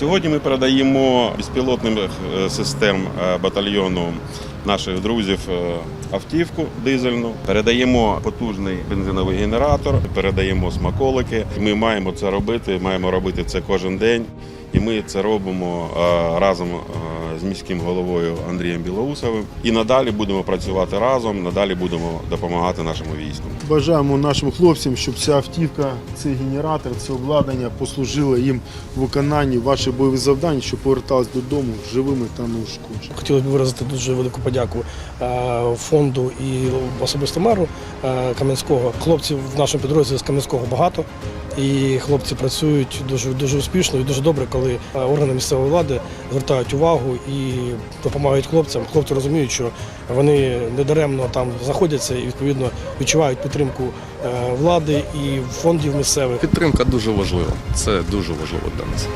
Сьогодні ми передаємо безпілотним е, систем е, батальйону наших друзів е, автівку дизельну, передаємо потужний бензиновий генератор, передаємо смаколики. Ми маємо це робити, маємо робити це кожен день. І ми це робимо разом з міським головою Андрієм Білоусовим. І надалі будемо працювати разом, надалі будемо допомагати нашому війську. Бажаємо нашим хлопцям, щоб ця автівка, цей генератор, це обладнання послужило їм в виконанні ваших бойових завдань, щоб повертались додому живими та неушкодженими. Хотілося б виразити дуже велику подяку е, фонду і особисто меру е, Кам'янського. Хлопців в нашому підрозділі з Кам'янського багато, і хлопці працюють дуже дуже успішно і дуже добре, коли е, органи місцевої влади звертають увагу і допомагають хлопцям. Хлопці розуміють, що вони недаремно там знаходяться і відповідно відчувають підтримку е, влади і фондів місцевих. Підтримка дуже важлива. Це дуже важливо для нас.